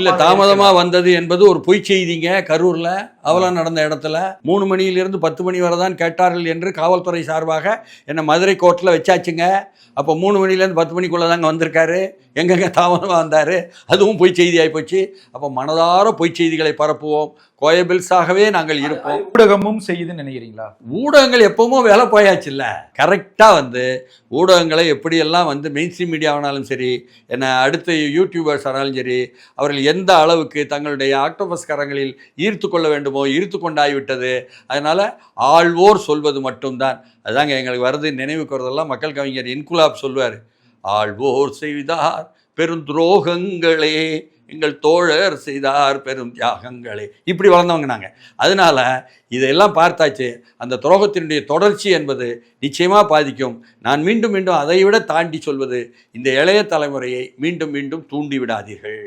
இல்ல தாமதமா வந்தது என்பது ஒரு பொய் செய்திங்க கரூர்ல. அவலம் நடந்த இடத்துல. மூணு மணியிலிருந்து பத்து மணி வரை தான் கேட்டார்கள் என்று காவல்துறை சார்பாக என்ன மதுரை கோர்ட்டில் வச்சாச்சுங்க. அப்போ மூணு மணிலேருந்து பத்து மணிக்குள்ளே தாங்க வந்திருக்காரு. எங்கெங்க தாமதமாக வந்தார். அதுவும் பொய் செய்தி ஆகிப்போச்சு அப்போ மனதார பொய் செய்திகளை பரப்புவோம். கோயபில்ஸாகவே நாங்கள் இருப்போம். ஊடகமும் செய்யுதுன்னு நினைக்கிறீங்களா? ஊடகங்கள் எப்பவுமே வேலை போயாச்சுல்ல கரெக்டாக வந்து ஊடகங்களை எப்படியெல்லாம் வந்து மெயின் ஸ்ட்ரீம் மீடியாவானாலும் சரி என்ன அடுத்த யூடியூபர்ஸ் ஆனாலும் சரி அவர்கள் எந்த அளவுக்கு தங்களுடைய ஆக்டோபஸ் கரங்களில் ஈர்த்து கொள்ள வேண்டுமோ ஈர்த்து கொண்டாகிவிட்டது அதனால் ஆள்வோர் சொல்வது மட்டும்தான். அதுதாங்க எங்களுக்கு வருது நினைவுக்கு வரதெல்லாம் மக்கள் கவிஞர் இன்குலாப் சொல்வார். ஆள்வோர் செய்தார் பெருந்துரோகங்களே எங்கள் தோழர் செய்தார் பெரும் தியாகங்களே. இப்படி வளர்ந்தவங்க நாங்கள் அதனால இதையெல்லாம் பார்த்தாச்சு. அந்த துரோகத்தினுடைய தொடர்ச்சி என்பது நிச்சயமாக பாதிக்கும். நான் மீண்டும் மீண்டும் அதை விட தாண்டி சொல்வது இந்த இளைய தலைமுறையை மீண்டும் மீண்டும் தூண்டி விடாதீர்கள்